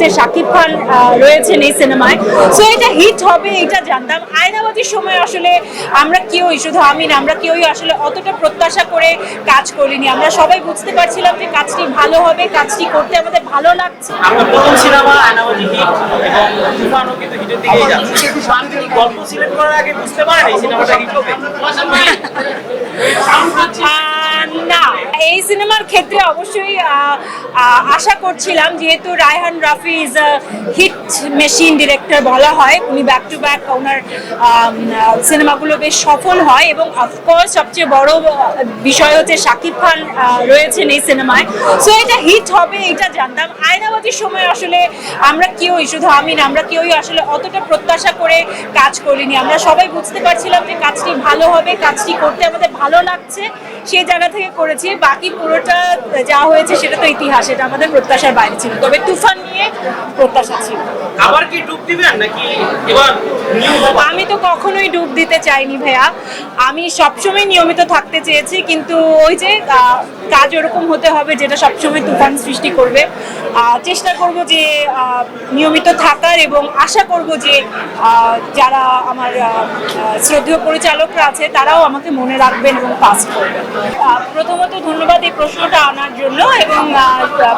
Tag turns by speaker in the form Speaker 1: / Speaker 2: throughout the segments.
Speaker 1: হচ্ছে শাকিব খান রয়েছেন এই সিনেমায়। সো এটা হিট হবে এটা জানতাম। আয়নাবাজির সময় আসলে আমরা কেউই শুধু আমি না আমরা কেউই আসলে অতটা প্রত্যাশা করে কাজ করিনি। আমরা সবাই বুঝতে পারছিলাম যে কাজটি ভালো হবে কাজটি করতে আমাদের ভালো লাগছে।
Speaker 2: আপনার প্রথম সিনেমা আয়নাবাজি হিট এবং তুফানও কিন্তু হিটের দিকেই যাচ্ছে। গল্প সিলেক্ট করার আগে বুঝতে পারেন এই সিনেমাটা হিট হবে?
Speaker 1: না। এই সিনেমার ক্ষেত্রে অবশ্যই আশা করছিলাম, যেহেতু Raihan Rafi is a hit machine director বলা হয়, উনি ব্যাক টু ব্যাক ওনার সিনেমাগুলো বেশ সফল হয় এবং অফকোর্স সবচেয়ে বড় বিষয় হচ্ছে শাকিব খান রয়েছেন এই সিনেমায়। সো এটা হিট হবে, এটা জানতাম। আয়নাবাজির সময় আসলে আমরা কেউই, শুধু আমি না, আমরা কেউই আসলে অতটা প্রত্যাশা করে কাজ করিনি। আমরা সবাই বুঝতে পারছিলাম যে কাজটি ভালো হবে, কাজটি করতে আমাদের ভালো লাগছে, সেই জায়গা থেকে করেছি। বাকি পুরোটা যা হয়েছে সেটা তো ইতিহাস। এটা আমাদের প্রত্যাশার বাইরে ছিল। তবে তুফান নিয়ে প্রত্যাশা ছিল।
Speaker 2: আবার কি ডুব দিবেন নাকি এবার
Speaker 1: আমি তো কখনোই ডুব দিতে চাইনি ভাইয়া। আমি সবসময় নিয়মিত থাকতে চেয়েছি, কিন্তু ওই যে কাজ ওরকম হতে হবে যেটা সবসময় তুফান সৃষ্টি করবে। চেষ্টা করব যে নিয়মিত থাকার এবং আশা করব যে যারা আমার শ্রদ্ধেয় পরিচালকরা আছে, তারাও আমাকে মনে রাখবেন এবং পাস করবেন। প্রথমত ধন্যবাদ এই প্রশ্নটা আনার জন্য এবং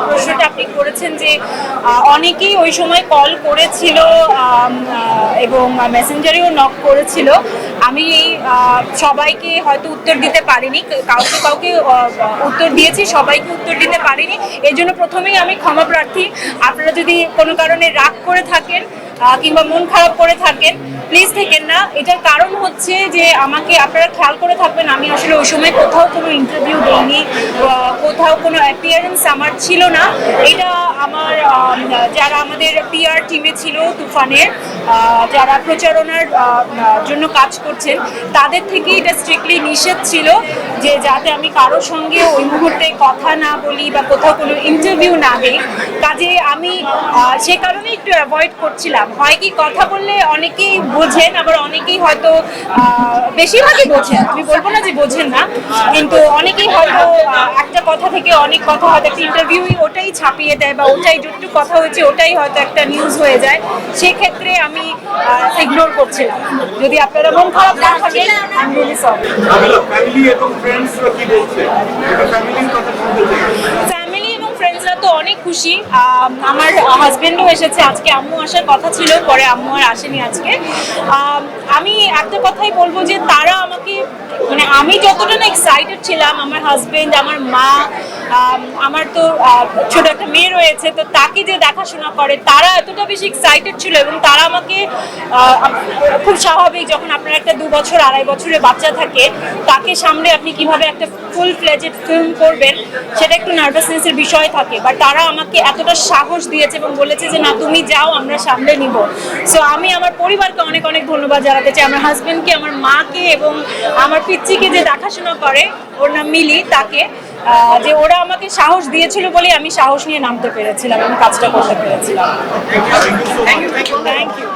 Speaker 1: প্রশ্নটা আপনি করেছেন যে অনেকেই ওই সময় কল করেছিল এবং মেসেঞ্জারেও নক করেছিল। আমি সবাইকে হয়তো উত্তর দিতে পারিনি। কাউকে কাউকে উত্তর দিয়েছি, সবাইকে উত্তর দিতে পারিনি। এই জন্য প্রথমেই আমি ক্ষমা প্রার্থী। আপনারা যদি কোনো কারণে রাগ করে থাকেন কিংবা মন খারাপ করে থাকেন প্লিজ থেকেন না। এটার কারণ হচ্ছে যে আমাকে আপনারা খেয়াল করে থাকবেন, আমি আসলে ওই সময় কোথাও কোনো ইন্টারভিউ দিইনি কোথাও কোনো অ্যাপিয়ারেন্স আমার ছিল না। এটা আমার যারা আমাদের পিআর টিমে ছিল তুফানের যারা প্রচারণার জন্য কাজ করছেন, তাদের থেকে এটা স্ট্রিক্টলি নিষেধ ছিল যে যাতে আমি কারোর সঙ্গে ওই মুহূর্তে কথা না বলি বা কোথাও কোনো ইন্টারভিউ না দিই। কাজে আমি সে কারণে একটু অ্যাভয়েড করছিলাম। হয় কি কথা বললে অনেকেই বোঝেন, আবার অনেকেই হয়তো বেশিরভাগই বোঝেন। আমি বলব না যে বোঝেন না, কিন্তু অনেকেই হয়তো একটা কথা থেকে অনেক কথা হয়তো একটা ইন্টারভিউই ওটাই ছাপিয়ে দেয় বা ওটাই যতটুকু কথা হয়েছে ওটাই হয়তো একটা নিউজ হয়ে যায়। সেক্ষেত্রে আমি ইগনোর করছিলাম। যদি আপনারা মন খারাপ না থাকেন আমি রিয়েলি সরি
Speaker 3: ফ্যামিলি এবং ফ্রেন্ডসরা কি বলছে? এটা ফ্যামিলির কথা শুনতে চাই।
Speaker 1: ফ্যামিলি এবং ফ্রেন্ডসরা তো অনেক খুশি। আমার হাজবেন্ডও এসেছে আজকে আম্মু আসার কথা ছিল পরে আম্মু আর আসেনি আজকে। আমি একটা কথাই বলব যে তারা আমাকে মানে আমি যতটা না এক্সাইটেড ছিলাম আমার হাজবেন্ড আমার মা আমার তো ছোট একটা মেয়ে রয়েছে, তো তাকে যে দেখাশোনা করে, তারা এতটা বেশি এক্সাইটেড ছিল এবং তারা আমাকে খুব স্বাভাবিক যখন আপনার একটা দু বছর, আড়াই বছরের বাচ্চা থাকে, তাকে সামনে আপনি কীভাবে একটা ফুল ফ্লেজেড ফিল্ম করবেন, সেটা একটু নার্ভাসনেসের বিষয় থাকে বাট তারা আমাকে এতটা সাহস দিয়েছে এবং বলেছে যে, না, তুমি যাও, আমরা সামলে নিব। সো আমি আমার পরিবারকে অনেক অনেক ধন্যবাদ জানাতে চাই, আমার হাজবেন্ডকে আমার মাকে এবং আমার পিচ্চিকে যে দেখাশোনা করে, ওর নাম মিলি, তাকে। যে ওরা আমাকে সাহস দিয়েছিল বলে আমি সাহস নিয়ে নামতে পেরেছিলাম আমি কাজটা করতে পেরেছিলাম।
Speaker 2: Thank you
Speaker 1: thank you